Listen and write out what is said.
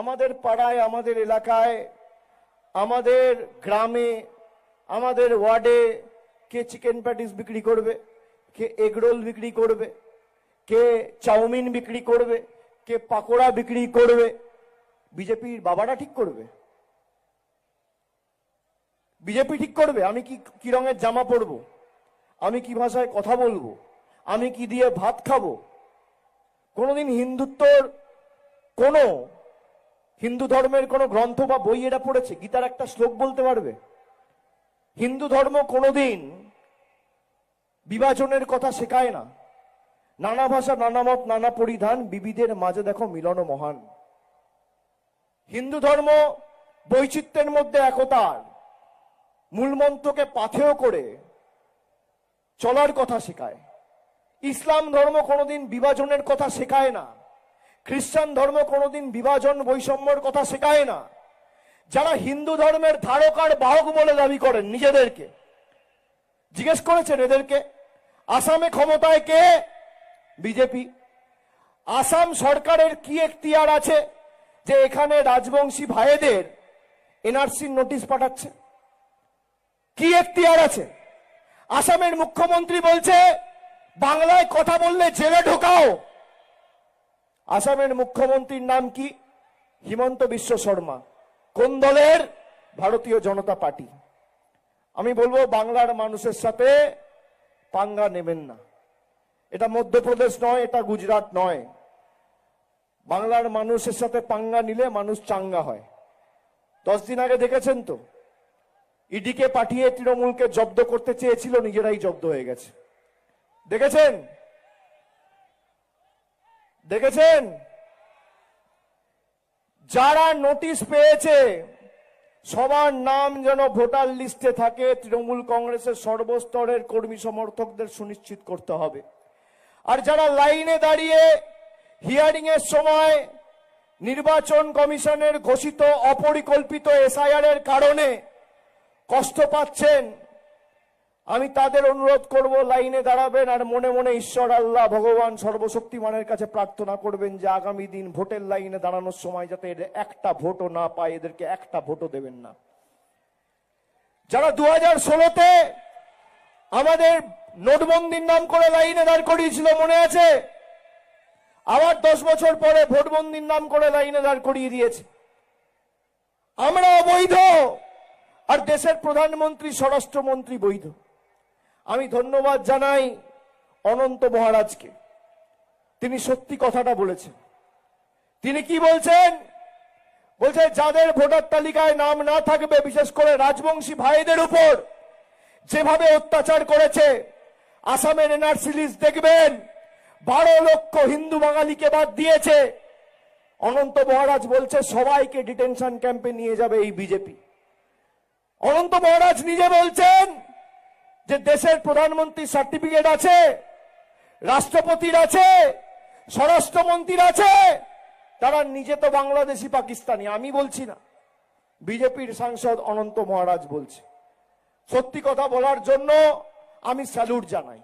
আমাদের পাড়ায়, আমাদের এলাকায়, আমাদের গ্রামে, আমাদের ওয়ার্ডে কে চিকেন প্যাটিস বিক্রি করবে, কে এগরোল বিক্রি করবে, কে চাউমিন বিক্রি করবে, কে পাকোড়া বিক্রি করবে, বিজেপির বাবারা ঠিক করবে? বিজেপি ঠিক করবে? আমি কি কি রঙের জামা পরবো? আমি কি ভাষায় কথা বলব? আমি কি দিয়ে ভাত খাব? কোনোদিন হিন্দুত্বর কোনো হিন্দু ধর্মের কোনো গ্রন্থ বা বই এটা পড়েছে? গীতার একটা শ্লোক বলতে পারবে? হিন্দু ধর্ম কোনোদিন বিভাজনের কথা শেখায় না। নানা ভাষা, নানা মত, নানা পরিধান, বিবিধের মাঝে দেখো মিলন মহান। হিন্দু ধর্ম বৈচিত্র্যের মধ্যে একতার, মূলমন্ত্রকে পাথেয় করে চলার কথা শেখায়। ইসলাম ধর্ম কোনোদিন বিভাজনের কথা শেখায় না। খ্রিস্টান ধর্ম কোনোদিন বিভাজন বৈষম্যর কথা শেখায় না। যারা হিন্দু ধর্মের ধারক আর বাহক বলে দাবি করেন নিজেদেরকে। জিজ্ঞেস করেছেন এদেরকে, আসামে ক্ষমতায় কে? বিজেপি। আসাম সরকারের কি এখতিয়ার আছে যে এখানে রাজবংশী ভাইদের এনআরসির নোটিশ পাঠাচ্ছে? কি এখতিয়ার আছে? আসামের মুখ্যমন্ত্রী বলছে, বাংলায় কথা বললে জেলে ঢোকাও। আসামের মুখ্যমন্ত্রীর নাম কি? হিমন্ত বিশ্ব শর্মা। কোন দলের? ভারতীয় জনতা পার্টি। আমি বলব বাংলার মানুষের সাথে পাঙ্গা নেবেন না। এটা মধ্যপ্রদেশ নয়, এটা গুজরাট নয়। বাংলার মানুষের সাথে পাঙ্গা নিলে মানুষ চাঙ্গা হয়। দশ দিন আগে দেখেছেন তো? ইডিকে পাঠিয়ে তৃণমূলকে জব্দ করতে চেয়েছিল, নিজেরাই জব্দ হয়ে গেছে। দেখেছেন? দেখেছেন? যারা নোটিশ পেয়েছে, সবার নাম যেন ভোটার লিস্টে থাকে, তৃণমূল কংগ্রেসের সর্বস্তরের কর্মী সমর্থকদের সুনিশ্চিত করতে হবে। আর যারা লাইনে দাঁড়িয়ে হিয়ারিং এর সময় নির্বাচন কমিশনের ঘোষিত অপরিকল্পিত এসআইআর এর কারণে কষ্ট পাচ্ছেন আমি তাদের অনুরোধ করব, লাইনে দাঁড়াবেন আর মনে মনে ঈশ্বর আল্লাহ ভগবান সর্বশক্তিমানের কাছে প্রার্থনা করবেন যে আগামী দিন ভোটের লাইনে দাঁড়ানোর সময় যাতে এদের একটা ভোটও না পায়, এদেরকে একটা ভোটও দেবেন না। যারা দু হাজার ষোলোতে আমাদের নোটবন্দির নাম করে লাইনে দাঁড় করিয়েছিল, মনে আছে? আবার দশ বছর পরে ভোটবন্দির নাম করে লাইনে দাঁড় করিয়ে দিয়েছে। আমরা অবৈধ আর দেশের প্রধানমন্ত্রী, স্বরাষ্ট্রমন্ত্রী বৈধ। আমি ধন্যবাদ জানাই অনন্ত মহারাজকে। তিনি সত্যি কথাটা বলেছেন। তিনি কি বলছেন? বলছে, যাদের ভোটার তালিকায় নাম না থাকবে, বিশেষ করে রাজবংশী ভাইদের উপর, যেভাবে অত্যাচার করেছে, আসামের এনআরসি লিস্ট দেখবেন, বারো লক্ষ হিন্দু বাঙালিকে বাদ দিয়েছে। অনন্ত মহারাজ বলছে, সবাইকে ডিটেনশন ক্যাম্পে নিয়ে যাবে এই বিজেপি। অনন্ত মহারাজ নিজে বলছেন যে দেশের প্রধানমন্ত্রী সার্টিফিকেট আছে, রাষ্ট্রপতির আছে, স্বরাষ্ট্রমন্ত্রীর আছে, তারা নিজে তো বাংলাদেশি পাকিস্তানি, আমি বলছি না। বিজেপির সাংসদ অনন্ত মহারাজ বলছে। সত্যি কথা বলার জন্য আমি স্যালুট জানাই।